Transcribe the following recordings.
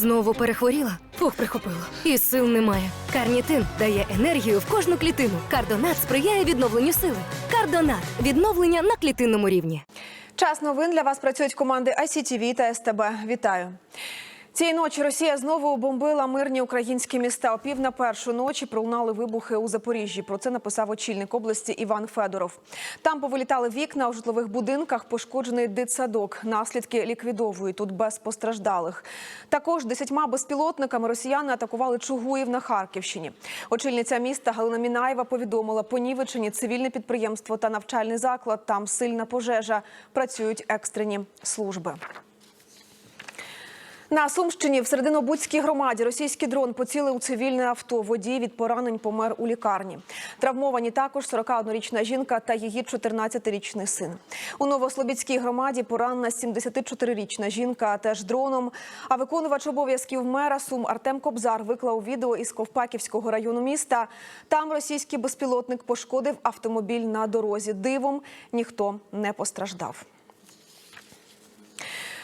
Знову перехворіла? Фух, прихопило. І сил немає. Карнітин дає енергію в кожну клітину. Кардонат сприяє відновленню сили. Кардонат відновлення на клітинному рівні. Час новин для вас працюють команди ICTV та СТБ. Вітаю. Цієї ночі Росія знову бомбила мирні українські міста. О пів на першу ночі пролунали вибухи у Запоріжжі. Про це написав очільник області Іван Федоров. Там повилітали вікна у житлових будинках, пошкоджений дитсадок. Наслідки ліквідовують тут без постраждалих. Також десятьма безпілотниками росіяни атакували Чугуїв на Харківщині. Очільниця міста Галина Мінаєва повідомила, понівечені цивільне підприємство та навчальний заклад. Там сильна пожежа. Працюють екстрені служби. На Сумщині в Серединобудській громаді російський дрон поцілив у цивільне авто. Водій від поранень помер у лікарні. Травмовані також 41-річна жінка та її 14-річний син. У Новослобідській громаді поранена 74-річна жінка теж дроном. А виконувач обов'язків мера Сум Артем Кобзар виклав відео із Ковпаківського району міста. Там російський безпілотник пошкодив автомобіль на дорозі. Дивом ніхто не постраждав.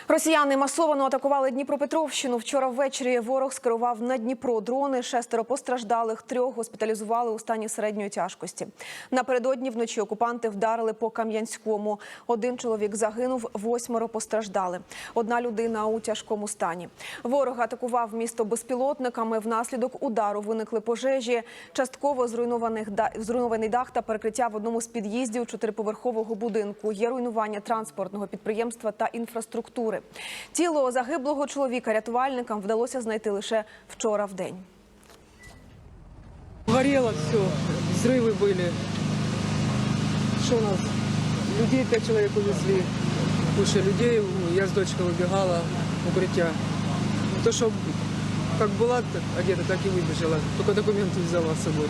Росіяни масово атакували Дніпропетровщину. Вчора ввечері ворог скерував на Дніпро дрони. Шестеро постраждалих, трьох госпіталізували у стані середньої тяжкості. Напередодні вночі окупанти вдарили по Кам'янському. Один чоловік загинув, восьмеро постраждали. Одна людина у тяжкому стані. Ворог атакував місто безпілотниками. Внаслідок удару виникли пожежі. Частково зруйнованих зруйнований дах та перекриття в одному з під'їздів чотириповерхового будинку. Є руйнування транспортного підприємства та інфраструктури Тіло загиблого чоловіка рятувальникам вдалося знайти лише вчора в день. Горело все, взрывы были. Что у нас? Людей пять человек увезли. Куча людей, я с дочкой выбегала в укрытие. То, что как была так одета, так и выбежала. Только документы взяла с собой.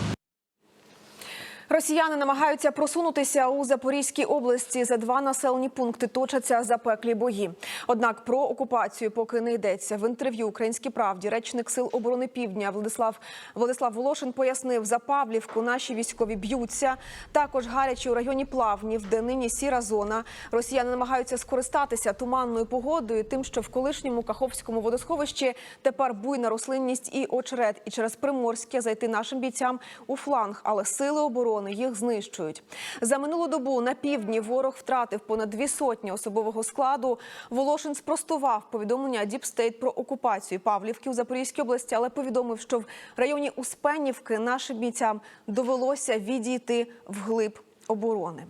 Росіяни намагаються просунутися у Запорізькій області. За два населені пункти точаться запеклі бої. Однак про окупацію поки не йдеться. В інтерв'ю Українській правді речник сил оборони Півдня Владислав Владислав Волошин пояснив, за Павлівку наші військові б'ються. Також гарячі у районі Плавнів, де нині сіра зона. Росіяни намагаються скористатися туманною погодою, тим, що в колишньому Каховському водосховищі тепер буйна рослинність і очерет, і через Приморське зайти нашим бійцям у фланг, але сили оборони їх знищують. За минулу добу на півдні ворог втратив понад дві сотні особового складу. Волошин спростував повідомлення Діпстейт про окупацію Павлівки у Запорізькій області, але повідомив, що в районі Успенівки нашим бійцям довелося відійти вглиб оборони.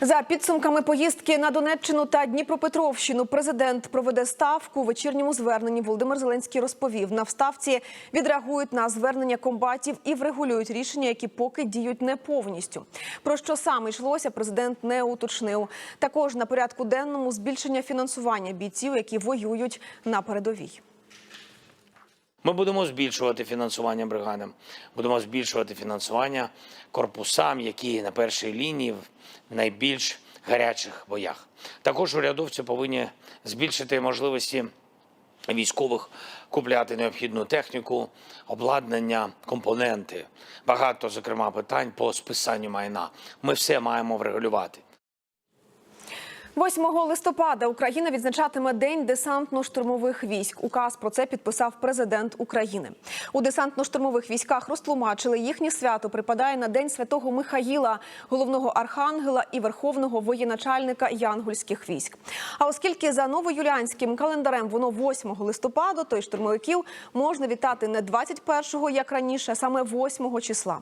За підсумками поїздки на Донеччину та Дніпропетровщину, президент проведе ставку. У вечірньому зверненні Володимир Зеленський розповів, на вставці відреагують на звернення комбатів і врегулюють рішення, які поки діють не повністю. Про що саме йшлося, президент не уточнив. Також на порядку денному збільшення фінансування бійців, які воюють на передовій. Ми будемо збільшувати фінансування бригадам, будемо збільшувати фінансування корпусам, які на першій лінії в найбільш гарячих боях. Також урядовці повинні збільшити можливості військових купляти необхідну техніку, обладнання, компоненти. Багато, зокрема, питань по списанню майна. Ми все маємо врегулювати. 8 листопада Україна відзначатиме День десантно-штурмових військ. Указ про це підписав президент України. У десантно-штурмових військах розтлумачили їхнє свято припадає на День святого Михаїла, головного архангела і верховного воєначальника янгольських військ. А оскільки за новоюліанським календарем воно 8 листопада, то й штурмовиків можна вітати не 21-го, як раніше, а саме 8 числа.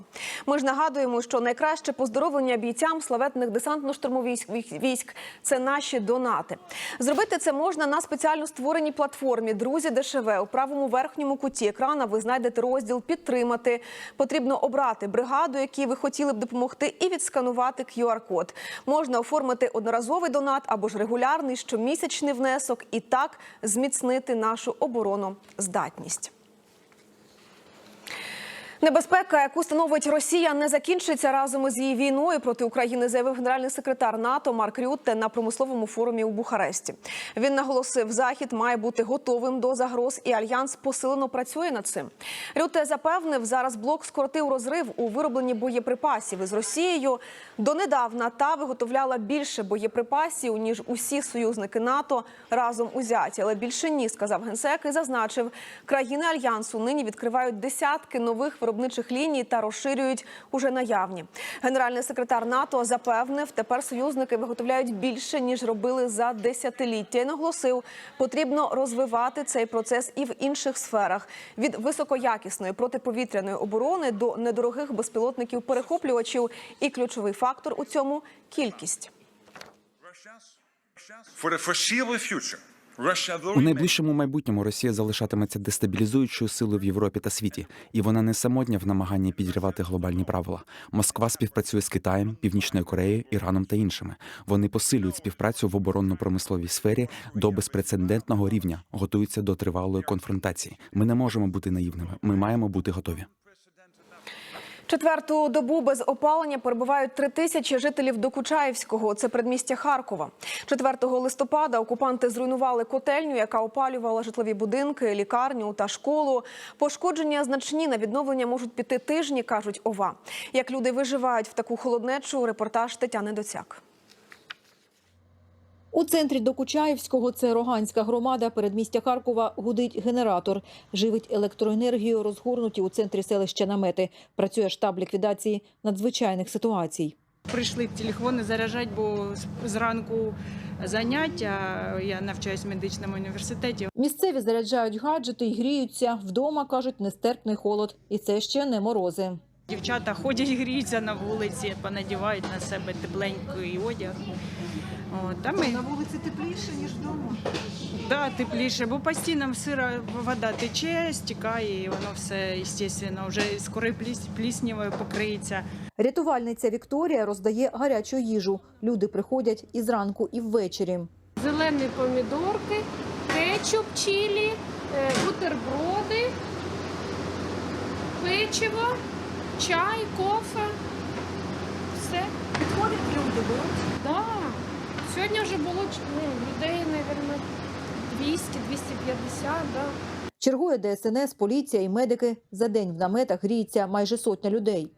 Ми ж нагадуємо, що найкраще поздоровлення бійцям славетних десантно-штурмових військ це наші донати. Зробити це можна на спеціально створеній платформі Друзі ДШВ. У правому верхньому куті екрана ви знайдете розділ Підтримати. Потрібно обрати бригаду, якій ви хотіли б допомогти, і відсканувати QR-код. Можна оформити одноразовий донат або ж регулярний щомісячний внесок і так зміцнити нашу обороноздатність. Небезпека, яку становить Росія, не закінчиться разом із її війною проти України, заявив генеральний секретар НАТО Марк Рютте на промисловому форумі у Бухаресті. Він наголосив, захід має бути готовим до загроз, і альянс посилено працює над цим. Рютте запевнив, зараз блок скоротив розрив у виробленні боєприпасів із Росією. Донедавна та виготовляла більше боєприпасів ніж усі союзники НАТО разом узяті, але більше ні, сказав генсек і зазначив, країни альянсу нині відкривають десятки нових виробничих ліній та розширюють уже наявні. Генеральний секретар НАТО запевнив, тепер союзники виготовляють більше ніж робили за десятиліття. І наголосив, потрібно розвивати цей процес і в інших сферах від високоякісної протиповітряної оборони до недорогих безпілотників перехоплювачів. І ключовий фактор у цьому кількість. For the foreseeable future, У найближчому майбутньому Росія залишатиметься дестабілізуючою силою в Європі та світі, і вона не самотня в намаганні підривати глобальні правила. Москва співпрацює з Китаєм, Північною Кореєю, Іраном та іншими. Вони посилюють співпрацю в оборонно-промисловій сфері до безпрецедентного рівня, готуються до тривалої конфронтації. Ми не можемо бути наївними. Ми маємо бути готові. Четверту добу без опалення перебувають три тисячі жителів Докучаївського. Це предмістя Харкова. 4 листопада окупанти зруйнували котельню, яка опалювала житлові будинки, лікарню та школу. Пошкодження значні на відновлення можуть піти тижні, кажуть ова. Як люди виживають в таку холоднечу, репортаж Тетяни Доцяк. У центрі Докучаївського, це Роганська громада, передмістя Харкова, гудить генератор. Живить електроенергію, розгорнуті у центрі селища намети. Працює штаб ліквідації надзвичайних ситуацій. Прийшли телефони заряджати, бо зранку заняття. Я навчаюсь в медичному університеті. Місцеві заряджають гаджети і гріються. Вдома, кажуть, нестерпний холод. І це ще не морози. Дівчата ходять, гріються на вулиці, понадівають на себе тепленький одяг. От, а ми... На вулиці тепліше, ніж вдома? Так, да, тепліше, бо по стінам сира вода тече, стікає, і воно все, звісно, вже скоро пліс, пліснявою покриється. Рятувальниця Вікторія роздає гарячу їжу. Люди приходять і зранку, і ввечері. зелені помідорки, кетчуп чилі, е, бутерброди, печиво, чай, кофе. Все. Підходять люди, беруть? Так. Сьогодні вже було ну, людей, мабуть, 200-250, да. Чергує ДСНС, поліція і медики. За день в наметах гріється майже сотня людей.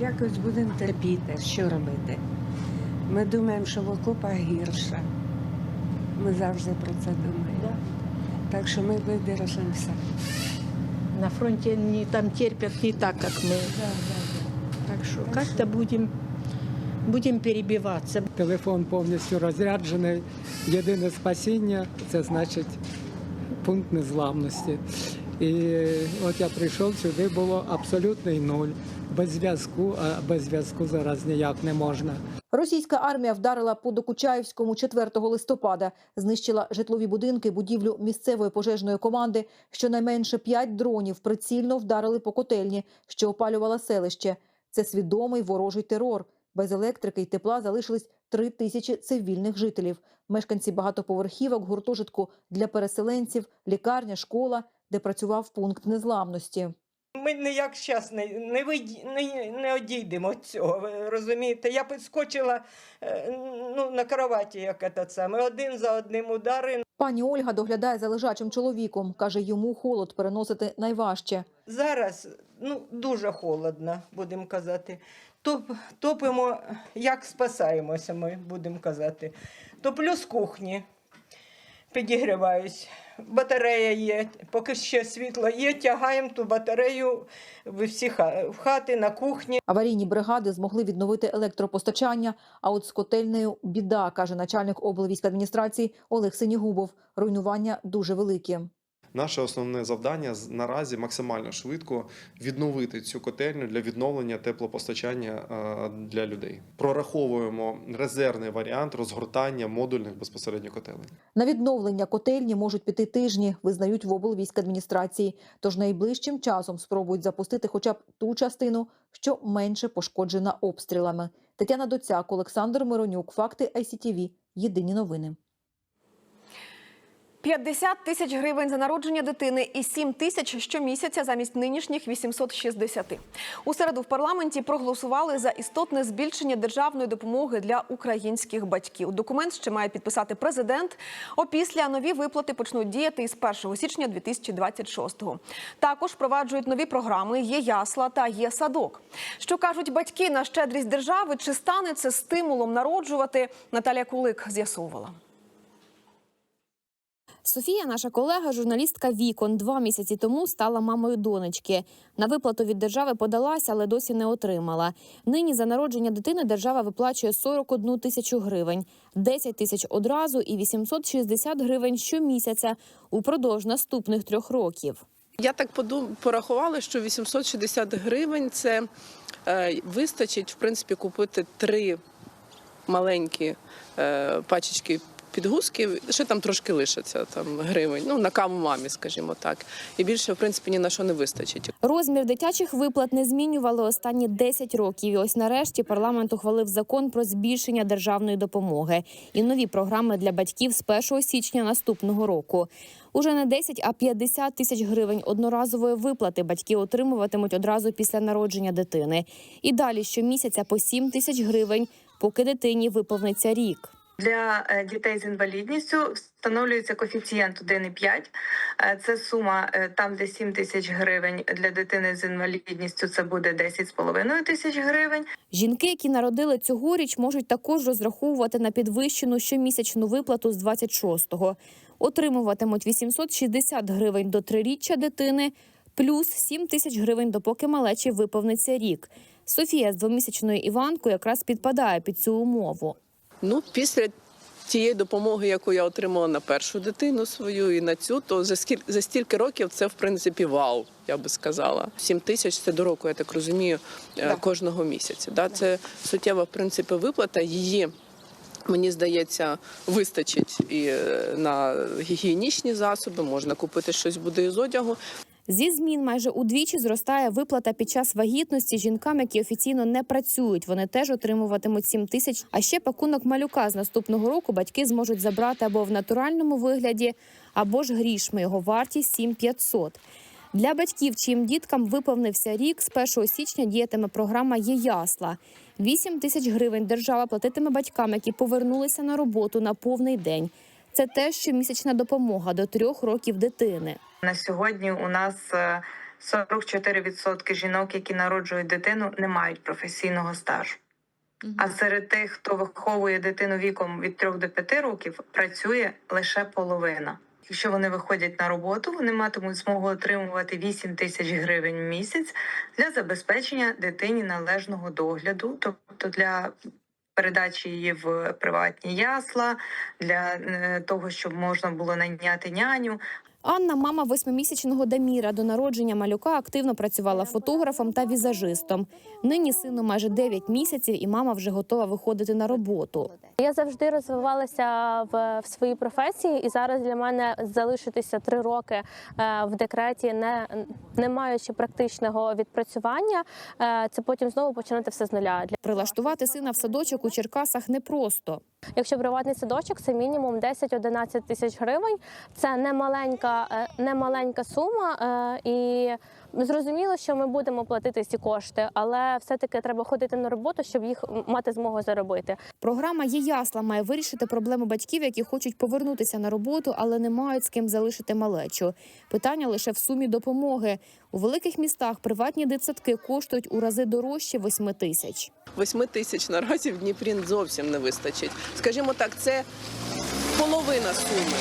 Якось будемо терпіти, що робити. Ми думаємо, що в окопах гірше. Ми завжди про це думаємо. Так що ми видержимося. На фронте не там терпят не так, как мы. Так что как-то будем, будем перебиваться. Телефон повністю розряджений. Єдине спасіння це значить пункт незламності. І от я прийшов сюди, було абсолютний нуль. Без зв'язку, а без зв'язку зараз ніяк не можна. Російська армія вдарила по Докучаївському 4 листопада, знищила житлові будинки, будівлю місцевої пожежної команди. Щонайменше п'ять дронів прицільно вдарили по котельні, що опалювала селище. Це свідомий ворожий терор. Без електрики й тепла залишились три тисячі цивільних жителів. Мешканці багатоповерхівок, гуртожитку для переселенців, лікарня, школа, де працював пункт незламності. Ми ніяк зараз не, не, не, не одійдемо від цього. ви Розумієте, я підскочила е, ну, на кроваті, як це саме, один за одним удари. Пані Ольга доглядає за лежачим чоловіком. Каже, йому холод переносити найважче. Зараз ну, дуже холодно, будемо казати. Топ, топимо, як спасаємося, ми будемо казати. Топлю з кухні, підігріваюсь. Батарея є, поки ще світло є, тягаємо ту батарею в всі хати, на кухні. Аварійні бригади змогли відновити електропостачання. А от з котельнею біда, каже начальник облвійськадміністрації Олег Синігубов. Руйнування дуже великі. Наше основне завдання наразі максимально швидко відновити цю котельню для відновлення теплопостачання е, для людей. Прораховуємо резервний варіант розгортання модульних безпосередньо котелень. На відновлення котельні можуть піти тижні, визнають в облвійськадміністрації. Тож найближчим часом спробують запустити хоча б ту частину, що менше пошкоджена обстрілами. Тетяна Доцяк, Олександр Миронюк. Факти ICTV. Єдині новини. 50 тисяч гривень за народження дитини і 7 тисяч щомісяця замість нинішніх 860. У середу в парламенті проголосували за істотне збільшення державної допомоги для українських батьків. Документ ще має підписати президент. Опісля нові виплати почнуть діяти із 1 січня 2026-го. Також впроваджують нові програми «Є ясла» та «Є садок». Що кажуть батьки на щедрість держави? Чи стане це стимулом народжувати? Наталія Кулик з'ясовувала. Софія, наша колега, журналістка Вікон, два місяці тому стала мамою донечки. На виплату від держави подалася, але досі не отримала. Нині за народження дитини держава виплачує 41 тисячу гривень, 10 тисяч одразу і 860 гривень щомісяця упродовж наступних трьох років. Я так подум... порахувала, що 860 гривень це е, вистачить в принципі купити три маленькі е, пачечки підгузків. Ще там трошки лишиться там гривень. Ну на каву мамі, скажімо так. І більше в принципі ні на що не вистачить. Розмір дитячих виплат не змінювали останні 10 років. І ось нарешті парламент ухвалив закон про збільшення державної допомоги і нові програми для батьків з 1 січня наступного року. Уже не 10, а 50 тисяч гривень одноразової виплати батьки отримуватимуть одразу після народження дитини. І далі щомісяця по 7 тисяч гривень, поки дитині виповниться рік. Для е, дітей з інвалідністю встановлюється коефіцієнт 1,5. Е, Це сума е, там, де 7 тисяч гривень для дитини з інвалідністю, це буде 10,5 тисяч гривень. Жінки, які народили цьогоріч, можуть також розраховувати на підвищену щомісячну виплату з 26-го. Отримуватимуть 860 гривень до триріччя дитини, плюс 7 тисяч гривень, допоки малечі виповниться рік. Софія з двомісячною Іванкою якраз підпадає під цю умову. Ну, після тієї допомоги, яку я отримала на першу дитину свою і на цю, то за скіль... за стільки років це в принципі вау, я би сказала. 7 тисяч це до року, я так розумію, е, кожного місяця. Да? Це суттєва в принципі виплата. Її Мені здається, вистачить і е, на гігієнічні засоби, можна купити щось буде із одягу. Зі змін майже удвічі зростає виплата під час вагітності жінкам, які офіційно не працюють. Вони теж отримуватимуть 7 тисяч. А ще пакунок малюка з наступного року батьки зможуть забрати або в натуральному вигляді, або ж грішми. Його вартість 7500. Для батьків, чиїм діткам виповнився рік, з 1 січня діятиме програма «Є ясла». 8 тисяч гривень держава платитиме батькам, які повернулися на роботу на повний день. Це теж щомісячна допомога до трьох років дитини. На сьогодні у нас е, 44% жінок, які народжують дитину, не мають професійного стажу. А серед тих, хто виховує дитину віком від 3 до 5 років, працює лише половина. Якщо вони виходять на роботу, вони матимуть змогу отримувати 8 тисяч гривень в місяць для забезпечення дитині належного догляду, тобто для передачі її в приватні ясла, для е, того, щоб можна було найняти няню. Анна, мама восьмимісячного Даміра, до народження малюка активно працювала фотографом та візажистом. Нині сину майже 9 місяців, і мама вже готова виходити на роботу. Я завжди розвивалася в, в своїй професії, і зараз для мене залишитися три роки е, в декреті, не, не маючи практичного відпрацювання, е, це потім знову починати все з нуля. Для Прилаштувати сина в садочок у Черкасах непросто. Якщо приватний садочок, це мінімум 10-11 тисяч гривень. Це не маленька, е, не маленька сума, е, і зрозуміло, що ми будемо платити ці кошти, але все-таки треба ходити на роботу, щоб їх мати змогу заробити. Програма «Є ясла» має вирішити проблему батьків, які хочуть повернутися на роботу, але не мають з ким залишити малечу. Питання лише в сумі допомоги. У великих містах приватні дитсадки коштують у рази дорожче 8 тисяч. 8 тисяч наразі в Дніпрі зовсім не вистачить. Скажімо так, це половина суми,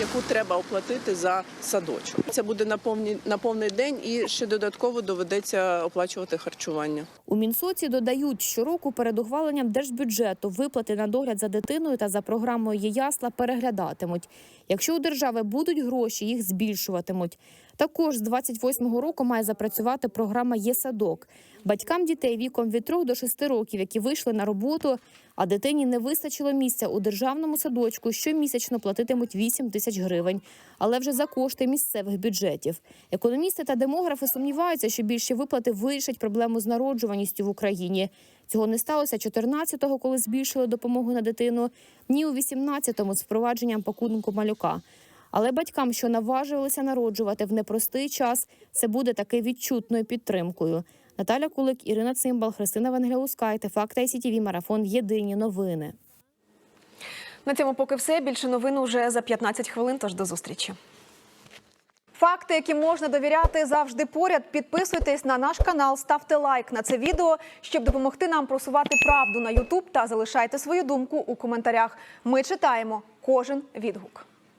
яку треба оплатити за садочок. Це буде на повні на повний день, і ще додатково доведеться оплачувати харчування. У Мінсоці додають, щороку перед ухваленням держбюджету виплати на догляд за дитиною та за програмою «Є ясла» переглядатимуть. Якщо у держави будуть гроші, їх збільшуватимуть. Також з 28-го року має запрацювати програма «Є садок». Батькам дітей віком від 3 до 6 років, які вийшли на роботу, а дитині не вистачило місця у державному садочку, щомісячно платитимуть 8 тисяч гривень, але вже за кошти місцевих бюджетів. Економісти та демографи сумніваються, що більші виплати вирішать проблему з народжуваністю в Україні. Цього не сталося 14-го, коли збільшили допомогу на дитину, ні у 18-му з впровадженням пакунку малюка. Але батькам, що наважувалися народжувати в непростий час, це буде таки відчутною підтримкою. Наталя Кулик, Ірина Цимбал, Христина Венгеляускайте, Факт ICTV, Марафон. Єдині новини. На цьому поки все. Більше новин уже за 15 хвилин. Тож до зустрічі. Факти, які можна довіряти, завжди поряд. Підписуйтесь на наш канал, ставте лайк на це відео, щоб допомогти нам просувати правду на Ютуб та залишайте свою думку у коментарях. Ми читаємо кожен відгук.